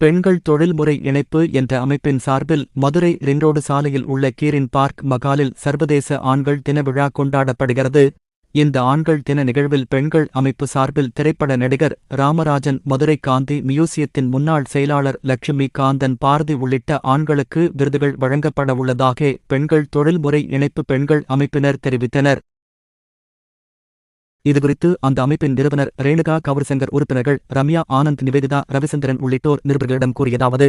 பெண்கள் தொழில்முறை இணைப்பு என்ற அமைப்பின் சார்பில் மதுரை ரிங்ரோடு சாலையில் உள்ள கீரின் பார்க் மகாலில் சர்வதேச ஆண்கள் தின விழா கொண்டாடப்படுகிறது. இந்த ஆண்கள் தின நிகழ்வில் பெண்கள் அமைப்பு சார்பில் திரைப்பட நடிகர் ராமராஜன் மதுரை காந்தி மியூசியத்தின் முன்னாள் செயலாளர் லட்சுமி காந்தன் பாரதி உள்ளிட்ட ஆண்களுக்கு விருதுகள் வழங்கப்பட உள்ளதாக பெண்கள் தொழில்முறை இணைப்பு பெண்கள் அமைப்பினர் தெரிவித்தனர். இதுகுறித்து அந்த அமைப்பின் நிறுவனர் ரேணுகா கவுர்சங்கர் உறுப்பினர்கள் ரம்யா ஆனந்த் நிவேதிதா ரவிச்சந்திரன் உள்ளிட்டோர் நிருபர்களிடம் கூறியதாவது.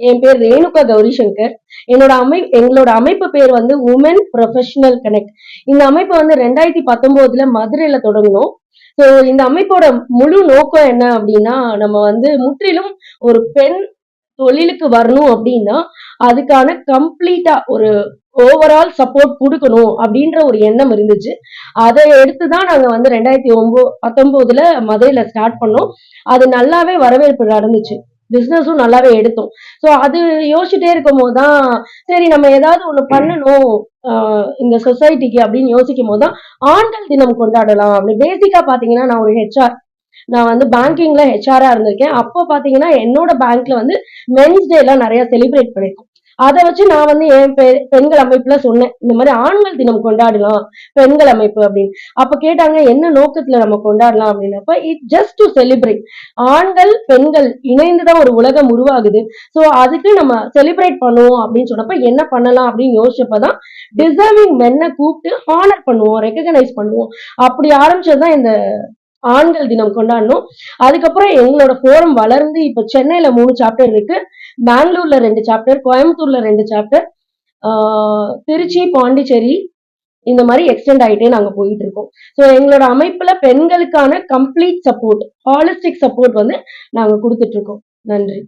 என் பேர் ரேணுகா கௌரி சங்கர் என்னோட அமை எங்களோட அமைப்பு பேர் வந்து உமன் ப்ரொஃபஷனல் கனெக்ட் இந்த அமைப்பு வந்து ரெண்டாயிரத்தி பத்தொன்பதுல மதுரையில தொடங்கணும் ஸோ இந்த அமைப்போட முழு நோக்கம் என்ன அப்படின்னா நம்ம வந்து முற்றிலும் ஒரு பெண் தொழிலுக்கு வரணும் அப்படின்னா அதுக்கான கம்ப்ளீட்டா ஒரு ஓவரால் சப்போர்ட் கொடுக்கணும் அப்படின்ற ஒரு எண்ணம் இருந்துச்சு. அதை எடுத்து தான் நாங்க வந்து ரெண்டாயிரத்தி ஒன்போ பத்தொன்பதுல மதுரையில ஸ்டார்ட் பண்ணோம். அது நல்லாவே வரவேற்பு நடந்துச்சு. பிசினஸும் நல்லாவே எடுத்தோம். ஸோ அது யோசிச்சுட்டே இருக்கும் போது தான் சரி நம்ம ஏதாவது ஒன்று பண்ணணும் ஆஹ் இந்த சொசைட்டிக்கு அப்படின்னு யோசிக்கும் போது தான் ஆண்கள் தினம் கொண்டாடலாம் அப்படி பேசிக்கா பாத்தீங்கன்னா நான் ஒரு ஹெச்ஆர் நான் வந்து பேங்கிங்ல ஹெச்ஆரா இருந்திருக்கேன். அப்போ பாத்தீங்கன்னா என்னோட பேங்க்ல வந்து மென்ஸ் டே எல்லாம் நிறைய செலிப்ரேட் பண்ணிருக்கோம் அதை வச்சு நான் வந்து என் பெ- பெண்கள் அமைப்புல சொன்னேன். இந்த மாதிரி ஆண்கள் தினம் கொண்டாடலாம் பெண்கள் அமைப்பு அப்படின்னு. அப்ப கேட்டாங்க என்ன நோக்கத்துல நம்ம கொண்டாடலாம் அப்படின்னப்ப இட் ஜஸ்ட் டு செலிப்ரேட் ஆண்கள் பெண்கள் இணைந்துதான் ஒரு உலகம் உருவாகுது. ஸோ அதுக்கு நம்ம செலிப்ரேட் பண்ணுவோம் அப்படின்னு சொன்னப்ப என்ன பண்ணலாம் அப்படின்னு யோசிச்சப்பதான் டிசர்விங் மென்னை கூப்பிட்டு ஹானர் பண்ணுவோம் ரெக்கக்னைஸ் பண்ணுவோம். அப்படி ஆரம்பிச்சதுதான் இந்த ஆண்கள் தினம் கொண்டாடணும். அதுக்கப்புறம் எங்களோட ஃபோரம் வளர்ந்து இப்ப சென்னையில மூணு சாப்டர் இருக்கு. பெங்களூர்ல ரெண்டு சாப்டர் கோயம்புத்தூர்ல ரெண்டு சாப்டர் திருச்சி பாண்டிச்சேரி இந்த மாதிரி எக்ஸ்டெண்ட் ஆயிட்டே நாங்கள் போயிட்டு இருக்கோம். ஸோ எங்களோட அமைப்புல பெண்களுக்கான கம்ப்ளீட் சப்போர்ட் ஹாலிஸ்டிக் சப்போர்ட் வந்து நாங்கள் கொடுத்துட்டு இருக்கோம். நன்றி.